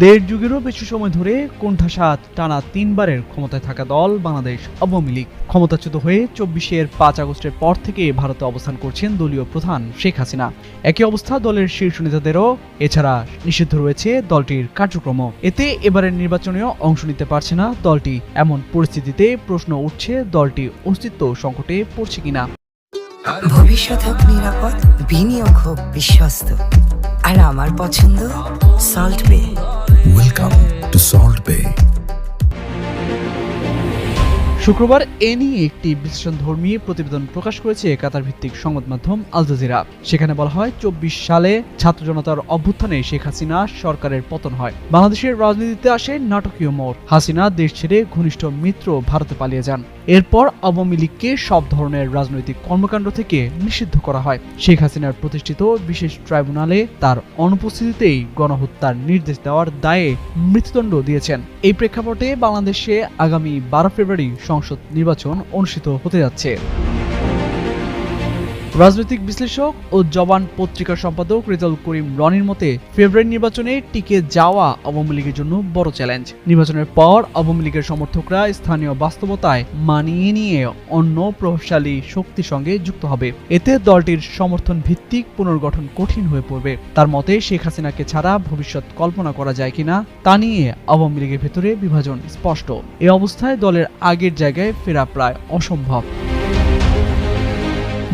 দেড় যুগেরও বেশি সময় ধরে কোণঠাসাত টানা তিনবারের ক্ষমতায় থাকা দল বাংলাদেশ আওয়ামী লীগ। ক্ষমতাচ্যুত হয়ে চব্বিশের পাঁচ আগস্টের পর থেকে ভারতে অবস্থান করছেন দলীয় প্রধান শেখ হাসিনা। একই অবস্থা দলের শীর্ষ নেতাদেরও এছাড়া নিষিদ্ধ রয়েছে দলটির কার্যক্রম এতে এবারের নির্বাচনেও অংশ নিতে পারছে না দলটি। এমন পরিস্থিতিতে প্রশ্ন উঠছে দলটি অস্তিত্ব সংকটে পড়ছে কিনা। ভবিষ্যৎ হোক নিরাপদ, বিনিয়োগ হোক বিশ্বস্ত। আর আমার পছন্দ সল্ট বে Welcome. শুক্রবার এ নিয়ে একটি বিশ্লেষণধর্মী প্রতিবেদন প্রকাশ করেছে কাতার ভিত্তিক সংবাদ মাধ্যম আল জাজিরা। সেখানে বলা হয়, চব্বিশ সালে ছাত্র জনতার অভ্যুত্থানে শেখ হাসিনা সরকারের পতন হয়। বাংলাদেশের রাজনীতিতে আসে নাটকীয় মোড়। হাসিনা দেশ ছেড়ে ঘনিষ্ঠ মিত্র ভারতে পালিয়ে যান। এরপর আওয়ামী লীগকে সব ধরনের রাজনৈতিক কর্মকাণ্ড থেকে নিষিদ্ধ করা হয়। শেখ হাসিনার প্রতিষ্ঠিত বিশেষ ট্রাইব্যুনালে তার অনুপস্থিতিতেই গণহত্যার নির্দেশ দেওয়ার দায়ে মৃত্যুদণ্ড দিয়েছেন। এই প্রেক্ষাপটে বাংলাদেশে আগামী বারো ফেব্রুয়ারি সংসদ নির্বাচন অনুষ্ঠিত হতে যাচ্ছে। রাজনৈতিক বিশ্লেষক ও জবান পত্রিকার সম্পাদক রেজাউল করিম রনির মতে, ফেব্রুয়ারি নির্বাচনে টিকে যাওয়া আওয়ামী লীগের জন্য বড় চ্যালেঞ্জ। নির্বাচনের পর আওয়ামী লীগের সমর্থকরা স্থানীয় বাস্তবতায় মানিয়ে নিয়ে অন্য প্রভাবশালী শক্তির সঙ্গে যুক্ত হবে। এতে দলটির সমর্থন ভিত্তিক পুনর্গঠন কঠিন হয়ে পড়বে। তার মতে, শেখ হাসিনাকে ছাড়া ভবিষ্যৎ কল্পনা করা যায় কিনা তা নিয়ে আওয়ামী লীগের ভেতরে বিভাজন স্পষ্ট। এ অবস্থায় দলের আগের জায়গায় ফেরা প্রায় অসম্ভব।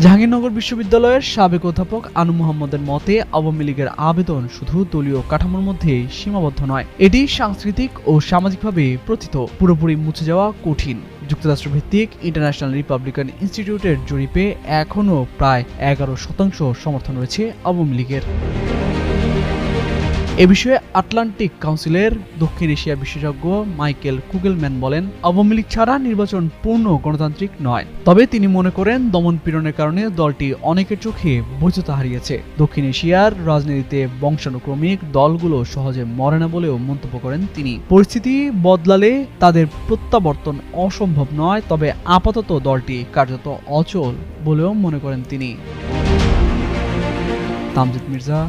জাহাঙ্গীরনগর বিশ্ববিদ্যালয়ের সাবেক অধ্যাপক আনু মোহাম্মদের মতে আওয়ামী লীগের আবেদন শুধু দলীয় কাঠামোর মধ্যে সীমাবদ্ধ নয়। এটি সাংস্কৃতিক ও সামাজিকভাবে প্রথিত, পুরোপুরি মুছে যাওয়া কঠিন। যুক্তরাষ্ট্র ভিত্তিক ইন্টারন্যাশনাল রিপাবলিকান ইনস্টিটিউটের জরিপে এখনও প্রায় এগারো শতাংশ সমর্থন রয়েছে আওয়ামী লীগের। এ বিষয়ে আটলান্টিক কাউন্সিলের দক্ষিণ এশিয়া বিশেষজ্ঞ মাইকেল কুগেলম্যান বলেন, আওয়ামী লীগ ছাড়া নির্বাচন পূর্ণ গণতান্ত্রিক নয়। তবে তিনি মনে করেন, দমন পীড়নের কারণে দলটি অনেকের চোখে বৈধতা হারিয়েছে। দক্ষিণ এশিয়ার রাজনীতিতে বংশানুক্রমিক দলগুলো সহজে মরে না বলেও মন্তব্য করেন তিনি। পরিস্থিতি বদলালে তাদের প্রত্যাবর্তন অসম্ভব নয়, তবে আপাতত দলটি কার্যত অচল বলেও মনে করেন তিনি। তামজিদ মির্জা